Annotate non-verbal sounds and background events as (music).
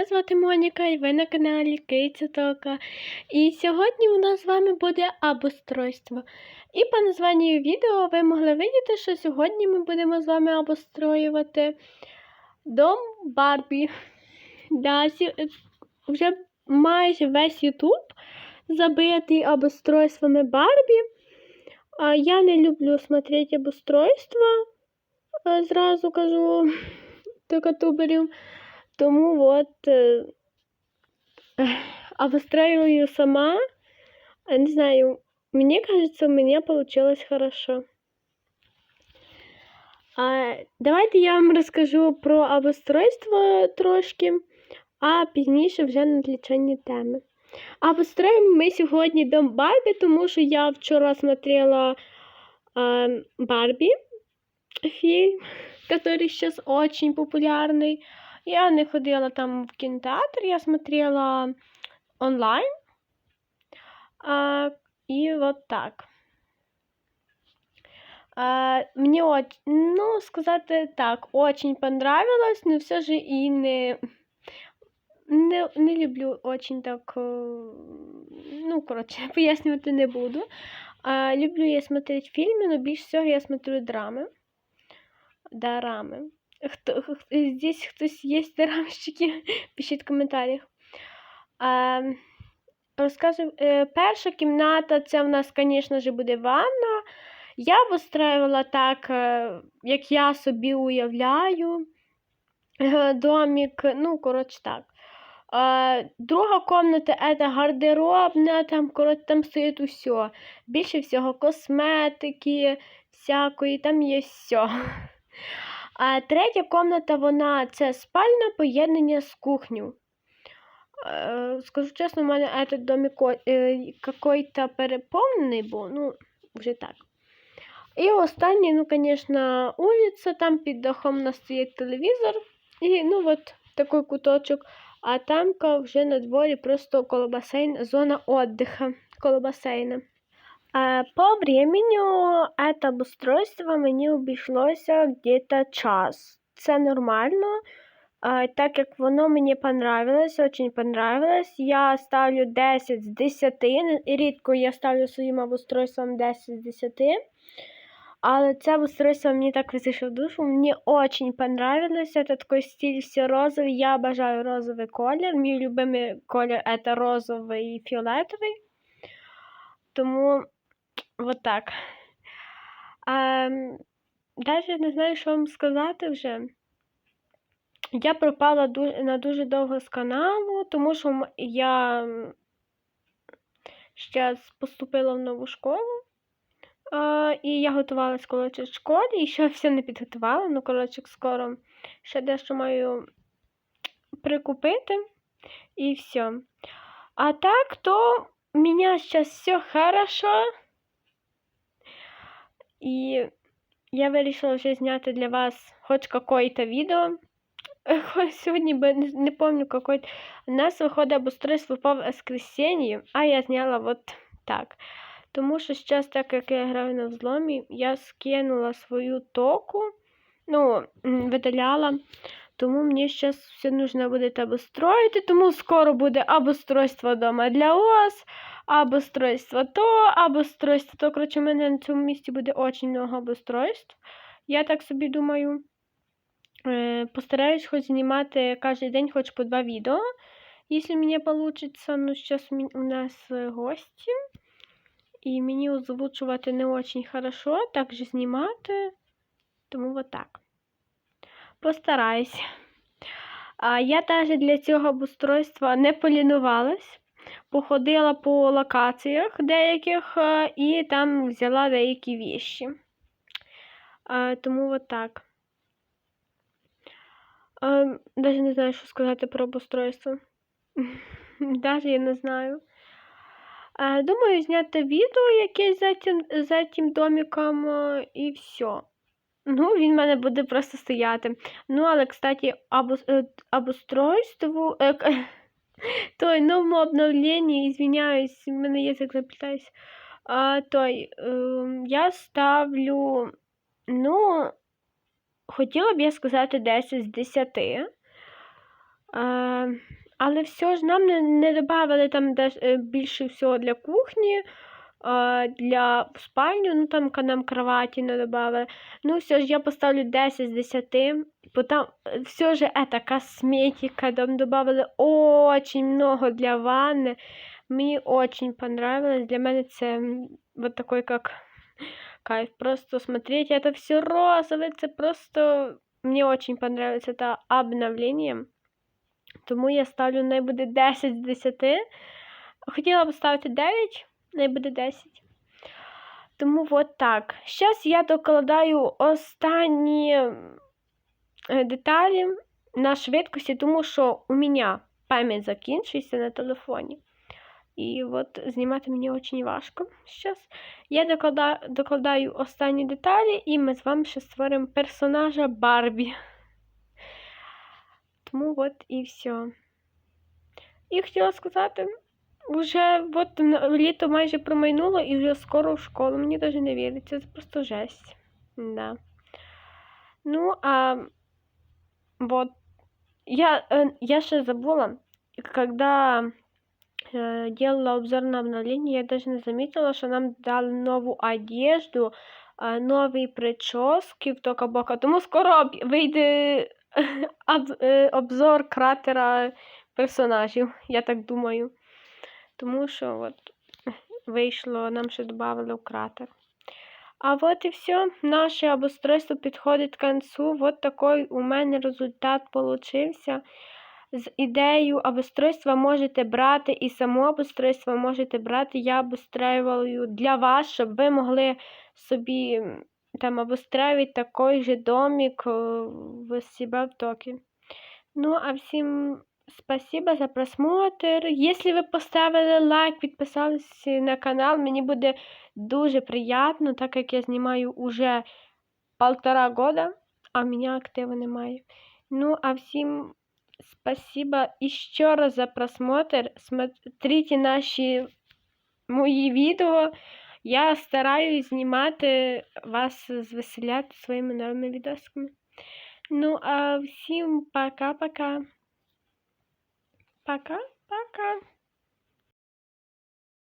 Мене звати Моніка і ви на каналі Киця Тока. І сьогодні у нас з вами буде обустройство. І по названню відео ви могли видіти, що сьогодні ми будемо з вами обустроювати дом Барбі. Да, вже майже весь Ютуб забитий обустройствами Барбі. Я не люблю смотреть обустройства, е, зразу кажу (laughs) токатуберів. Тому от е, обустраиваю сама. Не знаю, мне кажется, у меня получилось хорошо. А, давайте я вам розкажу про обустройство трошки, а пізніше вже на відлічені теми. Обустроїмо ми сьогодні дом Барбі, тому що я вчора смотрела е, Барбі фильм, который сейчас очень популярный. Я не ходила там в кинотеатр, я смотрела онлайн. А, и вот так. А, очень, ну, сказати так, очень понравилось, но все же и не, не, не люблю очень так, е, ну, коротше, (laughs) пояснювати не буду. А, люблю я смотреть фільми, но більш всього я смотрю драми. Дорами. Хто, х- здесь хтось є дорамщики? (laughs) Пишіть в коментарях. А, розкажу, е, перша кімната, це в нас, звісно ж, буде ванна. Я обустроювала так, е, як я собі уявляю. Е, Домик, ну, коротше так. Друга комната це гардеробна, там, коротше, там стоїть усе. Більше всього косметики, всякої, там є все. (laughs) А третя комната, вона це спальне поєднання з кухнею. Е, Скажу чесно, у мене этот домик е, какой-то переповнений був, ну, вже так. І останнє, ну, звісно, вулиця, там під дахом у нас стоїть телевізор. І, ну, от такий куточок. А там вже на дворі просто коло басейн, зона отдыха, коло басейна. А, По времени это обустройство мені обійшлося где-то час. Це нормально, а, так як воно мені понравилось, очень понравилось. Я ставлю 10 з 10. Рідко я ставлю своїм обустройством 10 з 10. Але це обустройство мені так висошло в душу. Мені очень понравилось. Это такой стиль все розовий. Я обожаю розовий колір. Мій любимий колір это розовий і фіолетовий. Тому вот так. Ем, Далі не знаю, що вам сказати вже. Я пропала на дуже довго з каналу, тому що я зараз поступила в нову школу. А, і я готувалась коротше, в школі, і ще все не підготувала. Ну, коротше, скоро ще дещо маю прикупити. І все. А так, то у меня сейчас все хорошо. І я вирішила вже зняти для вас хоч какое-то відео. (laughs) Сьогодні би не, пам'ятаю. какой. У нас виходить обустройство по воскресенье, а я зняла вот так. Тому що зараз, так як я граю на взломі, я скинула свою току, ну, видаляла. Тому мені зараз все нужно буде обустроїти, тому скоро буде обустройство дома для вас, обустройство то, обустройство то. Коротше, у мене на цьому місці буде дуже много обустройств. Я так собі думаю. Е, Постараюсь хоч знімати кожен день хоч по два відео, якщо мені вийде. Ну, зараз у нас е, гості. І мені озвучувати не дуже хорошо, так же знімати. Тому вот так. Постараюсь. А я теж для цього обустройства не полінувалась. Походила по локаціях деяких е, і там взяла деякі віші. Тому от так. Навіть не знаю, що сказати про обустройство. (laughs) Навіть я не знаю. Думаю, зняти відео якесь за цим, за цим домиком е, і все. Ну, він в мене буде просто стояти. Ну, але, кстати, об, обустройству. Е, к- (laughs) той новому обновленню, извиняюсь, в мене язик заплітається. А, той, ем, я ставлю, ну, хотіла б я сказати 10 з 10. А, але все ж нам не, не додавали там деш- е, більше всього для кухні, для спальню, ну там ка- нам кроваті не додавали. Ну, все ж я поставлю 10 з 10, бо там е, все ж это косметика, там добавили очень много для ванны. Мені очень понравилось. Для мене це м, вот такой как кайф. Просто смотреть это все розове, це просто мені очень понравилось это обновление. Тому я ставлю не буде 10 з 10. Хотіла б ставити 9, не буде 10. Тому от так. Зараз я докладаю останні е, деталі на швидкості, тому що у мене пам'ять закінчується на телефоні. І от знімати мені дуже важко зараз. Я докладаю, докладаю останні деталі, і ми з вами ще створимо персонажа Барбі. Тому от і все. І хотіла сказати, вже от н- літо майже промайнуло і вже скоро в школу. Мені навіть не віриться, це просто жесть. Да. Ну, а вот я, э, я ще забула, когда э, делала обзор на обновление, я даже не заметила, что нам дали нову одежду, а, нові прически в Токабока. Тому скоро об- вийде (laughs) об- е, обзор кратера персонажів, я так думаю. Тому що от вийшло, нам ще додали в кратер. А от і все. Наше обустройство підходить к концу. Вот такий у мене результат получився. З ідеєю обустройства можете брати і само обустройство можете брати. Я обустраюваю для вас, щоб ви могли собі там обустраивать такой же домик э, в себя в Токи. Ну, а всім спасибо за просмотр. Якщо ви поставили лайк, підписались на канал, мені буде дуже приємно, так як я знімаю уже полтора года, а в мене активу немає. Ну, а всім спасибо еще раз за просмотр. Смотрите наші мої відео. Я стараюсь знімати вас, звеселяти своїми новими відосиками. Ну, а всім пока-пока. Пока-пока.